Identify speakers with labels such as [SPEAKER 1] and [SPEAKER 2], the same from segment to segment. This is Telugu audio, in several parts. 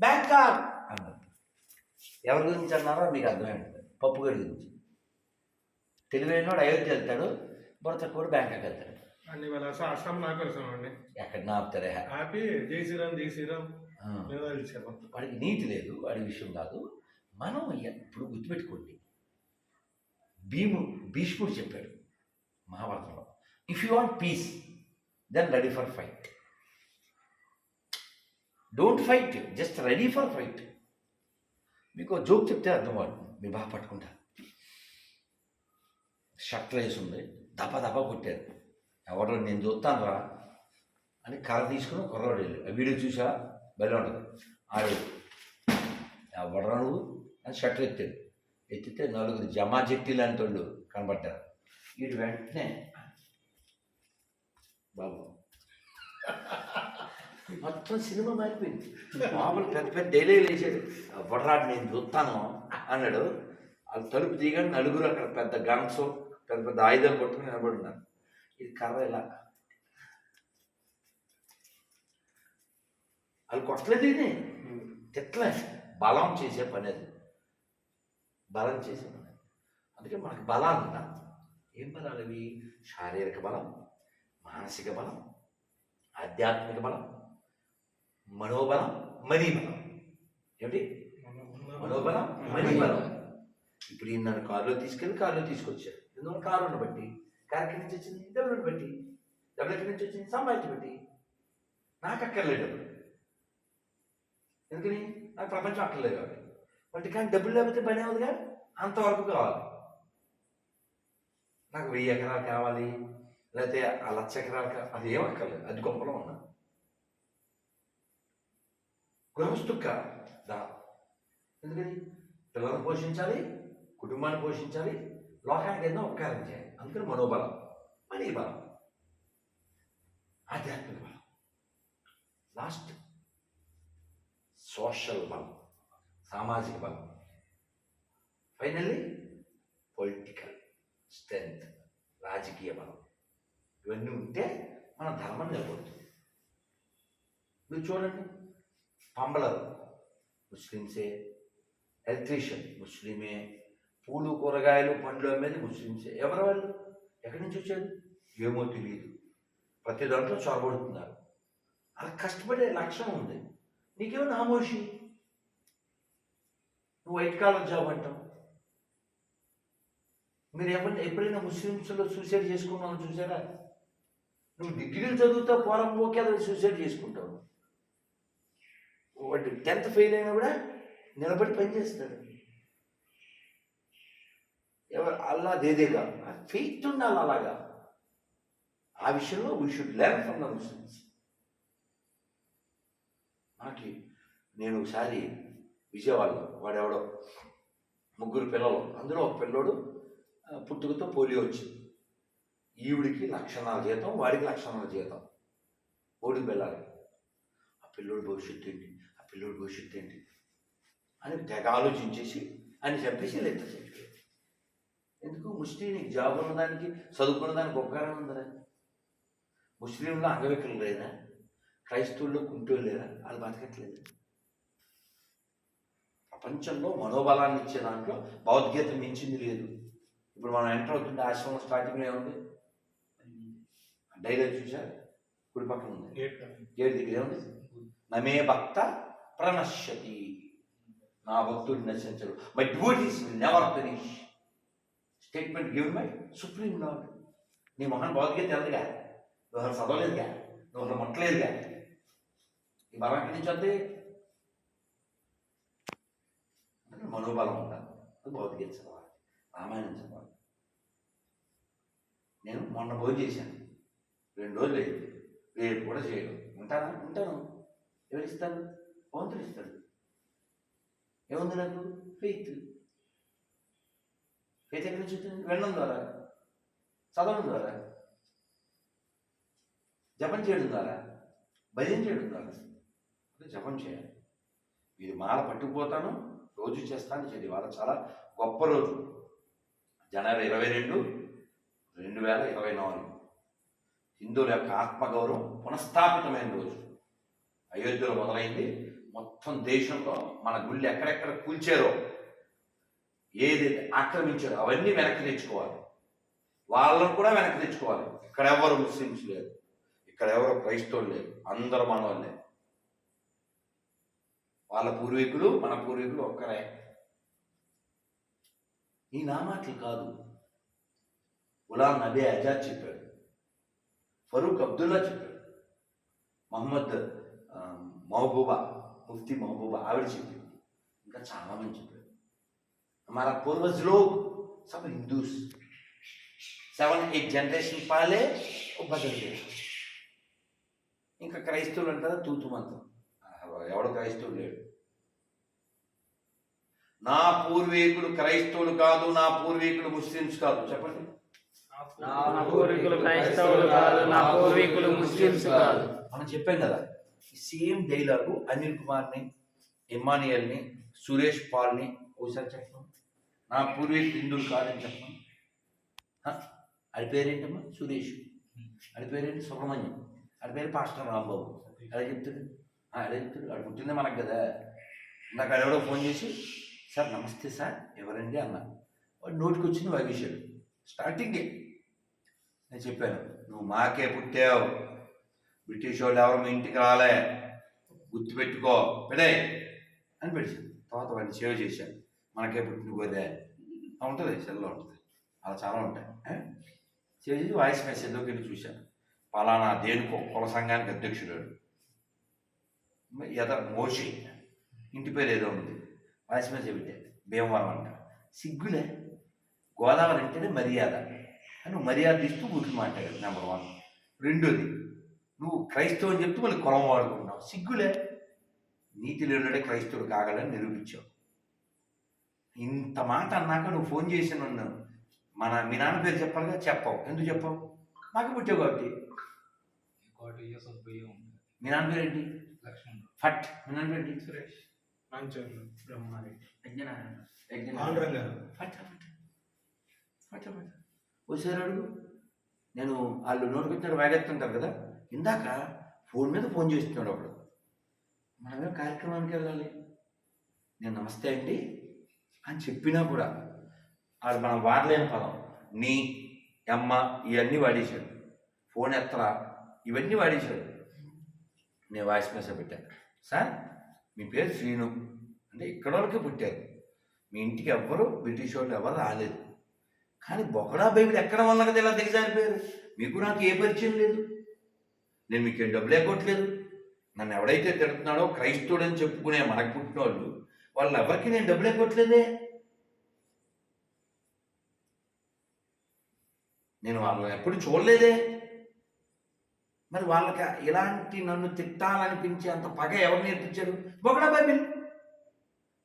[SPEAKER 1] బ్యాంకాక్ అన్నారు ఎవరి గురించి అన్నారో మీకు అర్థమైంది. పప్పు గడి గురించి. తెలివైనవాడు అయోధ్య వెళ్తాడు బురత కూడా బ్యాంకాక్ వెళ్తాడు.
[SPEAKER 2] అండ్ అస- అస్సాం నాకు వెళ్తున్నామండి
[SPEAKER 1] ఎక్కడ నాపుతారే?
[SPEAKER 2] హ్యాపీ జై శ్రీరామ్ జై శ్రీరామ్.
[SPEAKER 1] వాడికి నీతి లేదు వాడి విషయం కాదు. మనం ఇప్పుడు గుర్తుపెట్టుకోండి. భీము భీష్ముడు చెప్పాడు మహాభారతంలో if you want peace then ready for fight don't fight just ready for fight మీకు జోక్ చెప్తే అర్థం వాడు మీరు బాగా పట్టుకుంటారు. షర్ట్లు వేసి ఉంది దప దప కొట్టారు. ఎవడో నేను చూస్తాను రా అని కర్ర తీసుకుని కుర్రవాడు వెళ్ళి ఆ వీడియో చూసా? బలి ఉంటుంది. ఆడు ఎవడరా నువ్వు అని షర్ట్లు ఎత్తాడు. ఎత్తితే నలుగురు జమా జట్టి లాంటి వాళ్ళు కనబడ్డారు. వీడు వెంటనే బాబు. మొత్తం సినిమా మారిపోయింది. మామూలు పెద్ద పెద్ద డైలీ వేసాడు ఎవడరాడు నేను చూస్తాను అన్నాడు. వాళ్ళు తలుపు దిగాడు నలుగురు అక్కడ పెద్ద గన్స్ పెద్ద పెద్ద ఆయుధాలు పట్టుకుని నిలబడి ఇది కర్ర ఇలా. వాళ్ళు కొట్టలేదు ఇది. తిట్టలే. బలం చేసే పని అది. బలం చేసే పని అందుకే మనకు బలాలు ఉంటా ఏం బలాలు అవి? శారీరక బలం మానసిక బలం ఆధ్యాత్మిక బలం. మనోబలం మనీబలం ఏమిటి? మనోబలం మనీబలం ఇప్పుడు ఈయన నన్ను కారులో తీసుకెళ్ళి కారులో తీసుకొచ్చారు. ఎందుకంటే కారును బట్టి కారు నుంచి వచ్చింది డబ్బులను బట్టి డబ్బులు నుంచి వచ్చింది సంపాదించి బట్టి. నాకు అక్కర్లేదు డబ్బులు ఎందుకని? నాకు ప్రపంచం అక్కర్లేదు కాబట్టి. బట్ కానీ డబ్బులు లేకపోతే పని అవుతుందిగా అంతవరకు కావాలి. నాకు వెయ్యి ఎకరాలు కావాలి లేకపోతే ఆ లక్ష ఎకరాలు అది ఏం అక్కర్లేదు. అది గొప్పలో ఉన్నా. గృహస్థుక్క దా. ఎందుకని? పిల్లలను పోషించాలి కుటుంబాన్ని పోషించాలి లోకానికి ఎన్నో ఉపకారం చేయాలి. అందుకని మనోబలం మనీ బలం ఆధ్యాత్మిక బలం. లాస్ట్ సోషల్ బలం సామాజిక బలం. ఫైనల్లీ పొలిటికల్ స్ట్రెంగ్త్ రాజకీయ బలం. ఇవన్నీ ఉంటే మన ధర్మం నిలబడుతుంది. మీరు చూడండి. సాంబలర్ ముస్లిమ్సే ఎలక్ట్రీషియన్ ముస్లిమే పూలు కూరగాయలు పండ్లు అమ్మేది ముస్లిమ్సే. ఎవరు వాళ్ళు? ఎక్కడి నుంచి వచ్చారు? ఏమో తెలియదు ప్రతి దాంట్లో చొరబడుతున్నారు. అలా కష్టపడే లక్ష్యం ఉంది. నీకేమో నామోషి నువ్వు వైట్ కాలర్ జాబ్ అంటావు. మీరు ఏమంటే ఎప్పుడైనా ముస్లిమ్స్లో సూసైడ్ చేసుకున్నావు చూసారా? నువ్వు డిగ్రీలు చదువుతా పోరం పోకే సూసైడ్ చేసుకుంటావు. టెన్త్ ఫెయిల్ అయినా కూడా నిలబడి పనిచేస్తాడు ఎవరు అల్లా దేదేగా? ఫెయిత్ ఉండాలి అలాగా. ఆ విషయంలో we should learn from the Muslims నాకు నేను ఒకసారి విజయవాడలో వాడెవడో? ముగ్గురు పిల్లలు. అందులో ఒక పిల్లోడు పుట్టుకతో పోలియో వచ్చింది. ఈవిడికి లక్షణాల జీతం వాడికి లక్షణాల జీతం. ఓడికి వెళ్ళాలి. ఆ పిల్లోడు భవిష్యత్తు ఏంటి? పిల్లోడి భవిష్యత్తు ఏంటి అని తెగ ఆలోచించేసి అని చెప్పేసి లెక్క చెప్పి ఎందుకు? ముస్లిం నీకు జాబ్ ఉన్నదానికి చదువుకున్న దానికి ఉపకారం ఉందా ముస్లింలో అంగవికలు లేదా? క్రైస్తవుల్లో కుంటోళ్ళు లేరా వాళ్ళు బతకట్లేదు. ప్రపంచంలో మనోబలాన్ని ఇచ్చే దాంట్లో భగవద్గీత మించింది లేదు. ఇప్పుడు మనం ఎంటర్ అవుతుంటే ఆశ్రమం స్టార్టింగ్లో ఏముంది? డైలాగ్ చూసారు కుడి పక్కన ఉంది. గేట్ దగ్గర ఏముంది? నమే భక్త ప్రణశ్యతి. నా భక్తుడు నశించడు. My duties will never finish statement given by supreme lord నీ మొహన్ భగవద్గీత తెలదుగా నువ్వు అసలు చదవలేదుగా. నువ్వు అసలు ముట్టలేదుగా. ఈ బలం ఎక్కడి నుంచి వద్దే? అంటే మనోబలం ఉండాలి. భగవద్గీత చదవాలి. రామాయణం చదవాలి. నేను మొన్న భోజనం చేశాను. రెండు రోజులు అయింది. రేపు కూడా చేయడం ఉంటానా? ఉంటాను. ఎవరిస్తాను ఇస్తారు ఏముంది నాకు? ఫెయిత్. ఫెయిత్ ఎక్కడి నుంచి వచ్చింది? వెళ్ళడం ద్వారా. చదవడం ద్వారా. జపం చేయడం ద్వారా. భజన చేయడం ద్వారా. అంటే జపం చేయాలి. ఇది మాల పట్టుకుపోతాను రోజు చేస్తాను చేయండి ఇవాళ చాలా గొప్ప రోజు. జనవరి ఇరవై రెండు రెండు వేల ఇరవై నాలుగు. హిందువుల యొక్క ఆత్మగౌరవం పునఃస్థాపితమైన రోజు. అయోధ్యలో మొదలైంది. మొత్తం దేశంలో మన గుళ్ళు ఎక్కడెక్కడ కూల్చారో ఏదైతే ఆక్రమించారో అవన్నీ వెనక్కి తెచ్చుకోవాలి. వాళ్ళను కూడా వెనక్కి తెచ్చుకోవాలి. ఇక్కడ ఎవరు ముస్లిమ్స్ లేరు. ఇక్కడ ఎవరు క్రైస్తవులు లేరు. అందరూ మనవాళ్ళే వాళ్ళ పూర్వీకులు మన పూర్వీకులు ఒక్కరే. ఈ నామాటలు కాదు. గులాం నబీ ఆజాద్ చెప్పాడు. ఫరూక్ అబ్దుల్లా చెప్పాడు. మహమ్మద్ మహబూబా. ముఫ్తి మహబూబ్ ఆవిడ చెప్పింది ఇంకా చాలామంది చెప్పారు మన పూర్వజ్ లోగ్ సబ్ హిందూస్ సెవెన్ ఎయిట్ జనరేషన్ పాలే బదులు ఇంకా క్రైస్తవులు అంటారా తూతుమంతం ఎవడు క్రైస్తవుడు లేడు నా పూర్వీకులు క్రైస్తవులు కాదు నా పూర్వీకులు ముస్లిమ్స్ కాదు చెప్పండి
[SPEAKER 3] నా పూర్వీకులు క్రైస్తవులు కాదు నా పూర్వీకులు ముస్లిమ్స్ కాదు
[SPEAKER 1] మనం చెప్పాం కదా సేమ్ డైలాగు అనిల్ కుమార్ని ఇమానియల్ని సురేష్ పాల్ని ఒకసారి చెప్పండి నా పూర్వీకులు హిందువులు కాదని చెప్పండి అది పేరేంటమ్మా? సురేష్. అది పేరేంటి? సుబ్రహ్మణ్యం. అది పేరు పాస్టర్ రాంబాబు. అలా చెప్తాడు? ఎలా అలా చెప్తాడు? ఆడు పుట్టిందే మనకు కదా. నాకు ఎవడో ఫోన్ చేసి సార్ నమస్తే సార్. ఎవరండి? అన్న. వాడు నోటికి వచ్చింది వాగేశాడు స్టార్టింగే. నేను చెప్పాను నువ్వు మాకే పుట్టావు. బ్రిటిష్ వాళ్ళు ఎవరు మీ ఇంటికి రాలే. గుర్తుపెట్టుకో. పెడే. అని పెట్టాను తర్వాత వాడిని సేవ్ చేశాను మనకే పుట్టిన గొర్రె. ఉంటుంది సెల్లో ఉంటుంది. అలా చాలా ఉంటాయి. సేవ్ చేసి వాయిస్ మెసేజ్లోకి వెళ్ళి చూశాను పలానా దేనికో కుల సంఘానికి అధ్యక్షుడు వాడు. ఎద మోషి. ఇంటి పేరు ఏదో ఉంది. వాయిస్ మెసేజ్ పెట్టాడు భీమవరం అంట. సిగ్గులే. గోదావరి అంటేనే మర్యాద. అని మర్యాద ఇస్తూ గుర్తు మాట్లాడాడు నెంబర్ వన్ రెండోది నువ్వు క్రైస్తవు అని చెప్తూ మళ్ళీ కులం వాడుకుంటున్నావు సిగ్గులే. నీతి లేనుడే క్రైస్తవుడు కాగలని నిరూపించావు. ఇంత మాట అన్నాక నువ్వు ఫోన్ చేసి నన్ను. మన మీ నాన్న పేరు చెప్పాలిగా చెప్పావు. ఎందుకు చెప్పావు? మాకు పుట్టావు కాబట్టి. మీ నాన్న పేరు ఏంటి ఫట్. మీ నాన్న పేరు ఏంటి
[SPEAKER 2] సురేష్
[SPEAKER 1] ఒకసారి అడుగు. నేను వాళ్ళు నోటికొచ్చారు వేగెత్తుంటారు కదా? ఇందాక ఫోన్ మీద ఫోన్ చేస్తున్నాడు అప్పుడు మనమే కార్యక్రమానికి వెళ్ళాలి. నేను నమస్తే అండి అని చెప్పినా కూడా అది మనం వాడలేని పదం. నీ అమ్మ ఇవన్నీ వాడేశాడు. ఫోన్ ఎత్తరా? ఇవన్నీ వాడేశాడు. నేను వాయిస్ మెసేజ్ పెట్టాను సార్ మీ పేరు శ్రీను. అంటే ఇక్కడ వరకే పుట్టారు. మీ ఇంటికి ఎవ్వరు బ్రిటిష్ వాళ్ళు ఎవరు రాలేదు. కానీ బొకడా బైబిల్ ఎక్కడ వల్ల కదా ఇలా దిగజారిపోయారు మీకు నాకు ఏ పరిచయం లేదు. నేను మీకేం డబ్బులు ఎగ్గొట్టలేదు. నన్ను ఎవడైతే తిడుతున్నాడో క్రైస్తవుడని చెప్పుకునే మనకు పుట్టిన వాళ్ళు వాళ్ళు ఎవరికి నేను డబ్బులు ఎగ్గొట్టలేదే. నేను వాళ్ళని ఎప్పుడు చూడలేదే. మరి వాళ్ళకి ఇలాంటి నన్ను తిట్టాలనిపించే అంత పగ ఎవరు నేర్పించారు? బొగడా బైబిల్.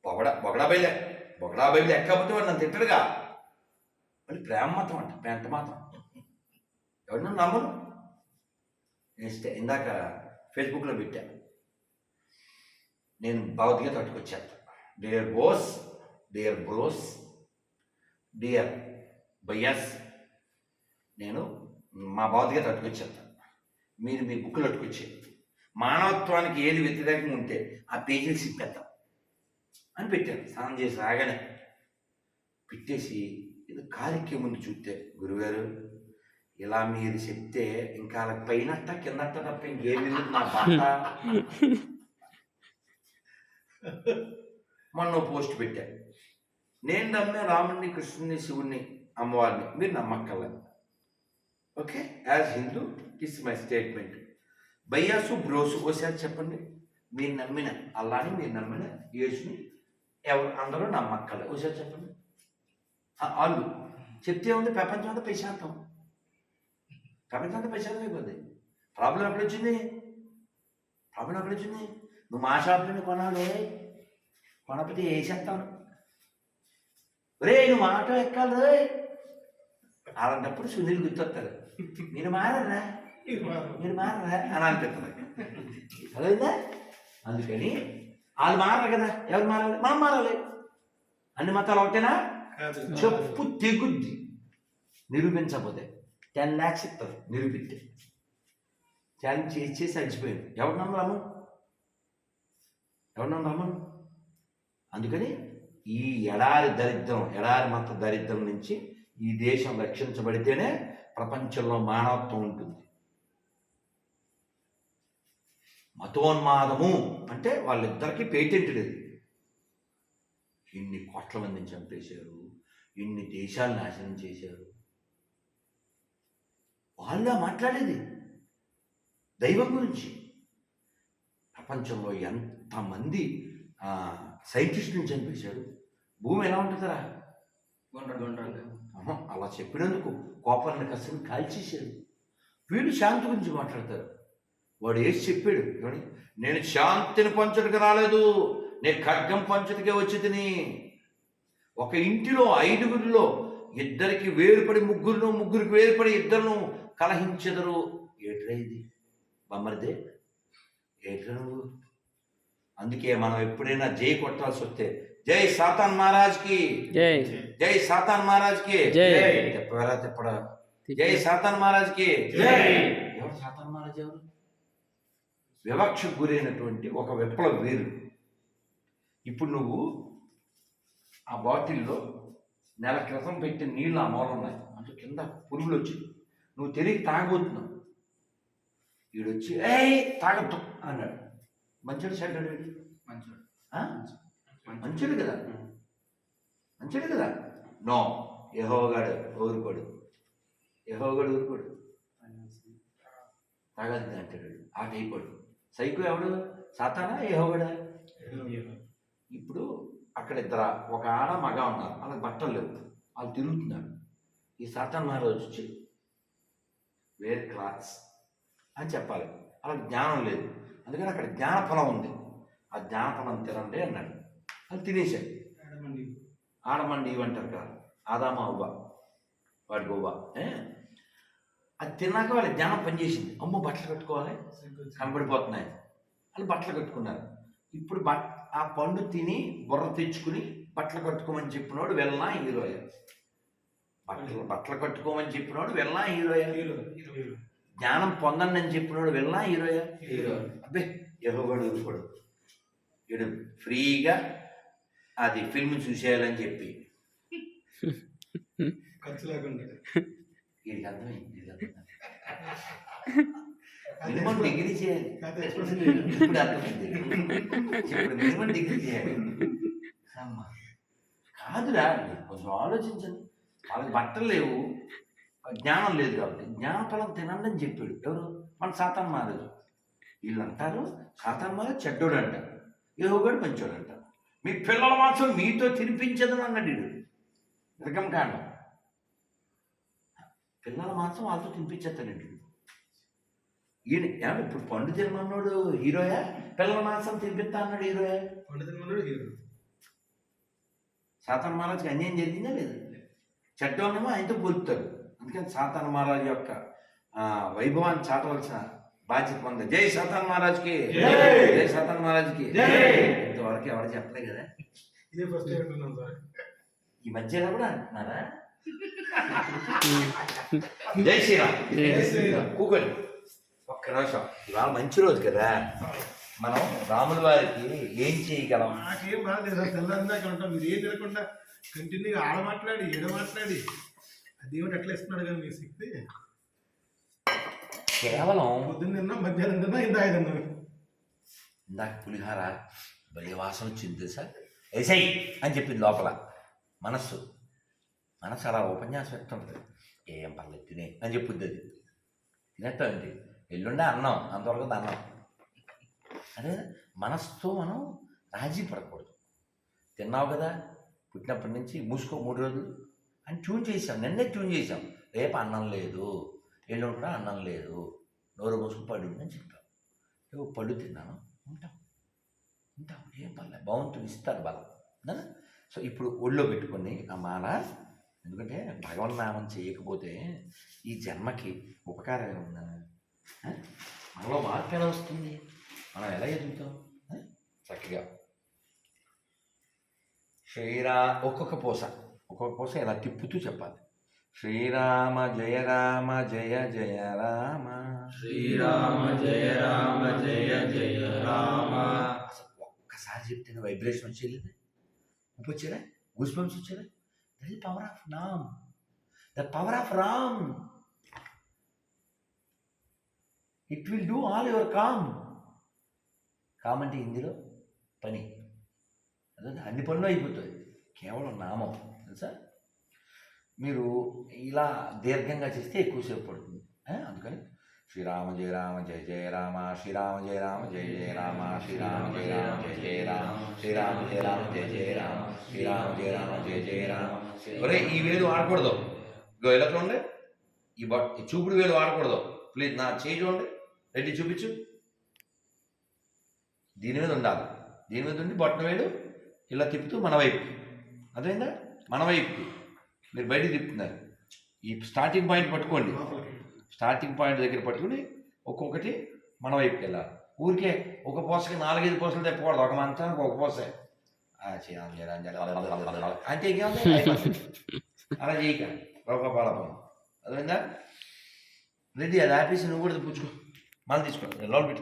[SPEAKER 1] బొగడా బొగడా బైలే బొగడా బైబిల్ ఎక్కకపోతే వాడు నన్ను తిట్టడుగా. మళ్ళీ ప్రేమ మతం అంట పెంట మాతం ఎవరినో నమ్మను ఇన్స్టా ఇందాక ఫేస్బుక్లో పెట్టా. నేను Bhagavad Gita పట్టుకొచ్చాను dear boss dear bros dear బయ్యాస్ నేను మా భగవద్గీత పట్టుకొచ్చాను మీరు మీ బుక్లు పట్టుకొచ్చే మానవత్వానికి ఏది వ్యతిరేకంగా ఉంటే ఆ పేజీలు సింపేద్దాం అని పెట్టాను. స్నానం చేసి రాగానే పెట్టేసి ఇది కాలికే ముందు చూస్తే గురుగారు ఇలా మీరు చెప్తే ఇంకా అలా పైనట్ట కిందట్ట తప్ప ఇంకేమి నా బాట? మొన్న పోస్ట్ పెట్టా. నేను నమ్మే రాముడిని కృష్ణుని శివుణ్ణి అమ్మవారిని మీరు నమ్మక్కర్లేదు. Okay? As Hindu is my statement. బయ్యాసు bros ఒకసారి చెప్పండి. మీరు నమ్మిన అల్లాని మీరు నమ్మిన యేసుని ఎవరు అందరూ నమ్మక్కర్లేదు. ఒకసారి చెప్పండి. వాళ్ళు చెప్తే ఉంది ప్రపంచం అంతా ప్రశాంతం. ప్రపంచం అంతా ప్రశాంతం అయిపోద్ది ప్రాబ్లం ఎక్కడ వచ్చింది? ప్రాబ్లం ఎక్కడ వచ్చింది? నువ్వు మా షాప్లోనే కొనాలి. కొనకపోతే వేసేస్తాను రే నువ్వు ఆటో ఎక్కాలి రే. అలాంటప్పుడు సునీల్ గుర్తొస్తారు మీరు మారరా? మీరు మారరా? అని అనిపిస్తుంది. అదేందా అందుకని వాళ్ళు మారరు కదా. ఎవరు మారాలి? మనం మారాలి. అన్ని మతాలు ఒకటేనా? చెప్పు తెగుద్ది. నిరూపించకపోతే. టెన్ ల్యాక్స్ ఇస్తారు నిరూపిస్తే ఛాలెంజ్ చేసి చేసి చచ్చిపోయింది ఎవరు నమ్మరాము ఎవరన్నా రమ్మను అందుకని ఈ ఎడారి దరిద్రం ఎడారి మత దరిద్రం నుంచి ఈ దేశం రక్షించబడితేనే ప్రపంచంలో మానవత్వం ఉంటుంది. మతోన్మాదము అంటే వాళ్ళిద్దరికీ పేటెంటెడ్ ఇది ఇన్ని కోట్ల మందిని చంపేశారు ఇన్ని దేశాలు నాశనం చేశారు వాళ్ళ మాట్లాడేది. దైవం గురించి. ప్రపంచంలో ఎంతమంది సైంటిస్టుని చంపేశారు భూమి ఎలా ఉంటుందిరా అలా చెప్పినందుకు కోపాన్ని కసిని కాల్చేశారు వీళ్ళు శాంతి గురించి మాట్లాడతారు. వాడు వేసి చెప్పాడు ఏమని? నేను శాంతిని పంచడానికి రాలేదు. నేను ఖడ్గం పంచటికే వచ్చి తిని. ఒక ఇంటిలో ఐదుగురిలో ఇద్దరికి వేరుపడి ముగ్గురును ముగ్గురికి వేరుపడి ఇద్దరును కలహించెదరు? ఏట్రా ఇది? బొమ్మరిదే? ఏట్రా నువ్వు? అందుకే మనం ఎప్పుడైనా జై కొట్టాల్సి వస్తే జై సాతాన్ మహారాజ్కి!
[SPEAKER 3] జై.
[SPEAKER 1] జై సాతాన్ మహారాజ్కి!
[SPEAKER 3] జై.
[SPEAKER 1] తిప్పరా జై సాతాన్ మహారాజ్కి!
[SPEAKER 2] జై.
[SPEAKER 1] ఎవరు సాతాన్ మహారాజ్ ఎవరు? వివక్షకు గురైనటువంటి ఒక విప్లవ వీరు ఇప్పుడు నువ్వు ఆ బాటిల్లో నెల క్రితం పెట్టిన నీళ్ళు ఆ మూల ఉన్నాయి అంటే కింద పురుగులు వచ్చి నువ్వు తిరిగి తాగబోతున్నావు. వీడొచ్చి ఏయ్ తాగద్దు అన్నాడు. మంచోడు చెడ్డాడు వీడు.
[SPEAKER 3] మంచోడు?
[SPEAKER 1] మంచోడు. కదా? మంచిది కదా? నో యహోగాడు ఊరుకోడు. యహోగాడు ఊరుకోడు. తాగద్దు అంటాడు ఆ టైపోడు సైకో ఎవడు? సాతానా? యహోగాడా ఇప్పుడు అక్కడ ఇద్దరు ఒక ఆడ మగ ఉన్నారు. వాళ్ళకి బట్టలు లేవు. వాళ్ళు తిరుగుతున్నారు. ఈ సాతాన్ మహారాజు వచ్చి వేర్ క్లాత్స్ అని చెప్పాలి. వాళ్ళకి జ్ఞానం లేదు. అందుకని అక్కడ జ్ఞానఫలం ఉంది. ఆ జ్ఞానఫలం తినండి అన్నాడు. అది తినేశాడు. ఆడమండి ఇవంటారు కదా. ఆదామ అవ్వ వాడి బొవ్వ? అది తిన్నాక వాళ్ళ జ్ఞానం పనిచేసింది. అమ్మ బట్టలు కట్టుకోవాలి. కనబడిపోతున్నాయి. వాళ్ళు బట్టలు కట్టుకున్నారు. ఇప్పుడు బట్ ఆ పండు తిని బుర్ర తెచ్చుకుని బట్టలు కట్టుకోమని చెప్పినోడు వెళ్ళనా హీరోయ. బట్టలు బట్టలు కట్టుకోమని చెప్పినోడు వెళ్ళనా హీరోయ. జ్ఞానం పొందండి అని చెప్పినోడు వెళ్ళనా హీరోయ.
[SPEAKER 3] హీరో.
[SPEAKER 1] అబ్బే ఎవడు ఊరుకోడు వీడు ఫ్రీగా అది ఫిల్మ్ చూసేయాలని చెప్పి.
[SPEAKER 2] ఖర్చు లేకుండా
[SPEAKER 1] వీడికి అర్థమైంది. మినిమం డిగ్రీ చేయాలి.
[SPEAKER 2] కథ ఎక్స్ప్రెషన్ చేయాలి.
[SPEAKER 1] ఇప్పుడు అర్థమైంది. ఇప్పుడు మినిమం డిగ్రీ చేయాలి. కాదురా కొంచెం ఆలోచించండి. వాళ్ళకి బట్టలు లేవు. జ్ఞానం లేదు కాబట్టి జ్ఞానఫలం తినండి అని చెప్పాడు. ఎవరు? మన సాతాన్ మహారాజు వీళ్ళు అంటారు సాతాన్ మహారాజు చెడ్డోడు అంటారు యోగుడు మంచోడు అంటారు మీ పిల్లల మాత్రం మీతో తినిపించదు అన్నాడు విరకం కాండం. పిల్లల మాత్రం వాళ్ళతో తినిపించేస్తాడండి. ఈయన ఏమన్నా ఇప్పుడు పండు తినమన్నాడు హీరోయా? పిల్లల మాంసం తినిపిస్తా అన్నాడు హీరోయా?
[SPEAKER 2] పండితులు ఉన్నాడు హీరో.
[SPEAKER 1] సాతాన్ మహారాజుకి అన్యాయం జరిగిందా లేదు? చెడ్డోనేమో ఆయనతో పోలుతారు అందుకని సాతాన్ మహారాజు యొక్క వైభవాన్ని చాటవలసిన బాధ్యత ఉంది జై సాతాన్ మహారాజుకి.
[SPEAKER 2] జై.
[SPEAKER 1] సాతాన్ మహారాజుకి. ఇంతవరకు ఎవరు చెప్పలే కదా.
[SPEAKER 2] ఇదే ఫస్ట్ సార్.
[SPEAKER 1] ఈ మధ్యలో కూడా అంటున్నారా? జై శ్రీరామ్. కూకొని ఒక్క నిమిషం. ఇవాళ మంచి రోజు కదా. మనం రాముల వారికి ఏం చేయగలం?
[SPEAKER 2] నాకేం బాధ తెల్లందాక ఉంటాం. మీరు ఏం తినకుండా కంటిన్యూగా ఆడ మాట్లాడి ఏడ మాట్లాడి. దేవుడు ఎట్లా ఇస్తున్నాడు కానీ మీ శక్తి?
[SPEAKER 1] కేవలం
[SPEAKER 2] పొద్దున్న తిన్నా మధ్యాహ్నం తిన్నా ఇందాక తిన్నా
[SPEAKER 1] ఇందాక పులిహార భలే వాసన వచ్చింది తెలుసా? ఎసై అని చెప్పింది లోపల. మనస్సు. మనస్సు అలా ఉపన్యాసం ఎత్తుంటుంది ఏం పర్లేదు తినే అని చెప్పుద్ది అది. తినేస్తామండి ఎల్లుండే అన్నం అంతవరకు అన్నం. అదే మనస్సుతో మనం రాజీ పడకూడదు. తిన్నావు కదా పుట్టినప్పటి నుంచి మూసుకో మూడు రోజులు అని ట్యూన్ చేసాం నిన్నే ట్యూన్ చేసాం రేపు అన్నం లేదు. ఎల్లుండి కూడా అన్నం లేదు. నోరు మూసుకు పడి అని చెప్పాం. ఏవో పళ్ళు తిన్నాను. ఉంటాం. ఉంటాం. ఏం పర్లేదు భగవంతుడు ఇస్తారు బలం. సో ఇప్పుడు ఒళ్ళో పెట్టుకొని ఆ మాల ఎందుకంటే భగవన్నామం చేయకపోతే ఈ జన్మకి ఉపకారం ఏముందా మనలో మార్పు ఎలా వస్తుంది? మనం ఎలా ఎదుగుతాం? చక్కగా. శ్రీరా ఒక్కొక్క పూస ఒక్కొక్క పూస ఇలా తిప్పుతూ చెప్పాలి. శ్రీరామ జయ రామ జయ జయ రామ.
[SPEAKER 3] శ్రీరామ జయ రామ జయ జయ రామ.
[SPEAKER 1] ఒక్కసారి చెప్తే వైబ్రేషన్ వచ్చేది ఉప్పు వచ్చారా గూస్ బంప్స్ వచ్చారా that power of naam the power of Ram it will do all your kaam kaam అంటే హిందీలో పని. అదే అన్ని పనులు అయిపోతుంది కేవలం నామం తెలుసా? మీరు ఇలా దీర్ఘంగా చేస్తే ఎక్కువసేపు పడుతుంది. అందుకని శ్రీరామ జయ రామ జయ జయ రామ శ్రీరామ జయ రామ జయ జయ రామ శ్రీరామ జయ రామ జయ జయ రామ శ్రీరామ జయ రామ జయ జయ రామ శ్రీరామ జయ రామ జయ జయ రామ. ఒరే ఈ వేలు వాడకూడదు. ఇగో ఇలా చూడండి. ఈ బట్ ఈ చూపుడు వేలు వాడకూడదు. ప్లీజ్ నా చేయి చూడండి. రెడ్డి చూపించు. దీని మీద ఉండాలి. దీని మీద ఉండి బొట్టన వేలు ఇలా తిప్పుతూ మన వైపుకి అదేనా మన వైపుకి మీరు బయటికి తిప్పుతున్నారు. ఈ స్టార్టింగ్ పాయింట్ పట్టుకోండి. స్టార్టింగ్ పాయింట్ దగ్గర పట్టుకుని ఒక్కొక్కటి మన వైపుకి వెళ్ళాలి. ఊరికే ఒక పోసకి నాలుగైదు పోసలు తెప్పకూడదు. ఒక మంచానికి ఒక పోసే. అంతే అలా చేయక. రొక్క పాలపం అదేందా రెడ్డి అది ఆపేసి నువ్వు కూడా పుచ్చుకో. మళ్ళీ తీసుకో. లోన్ పెట్టు.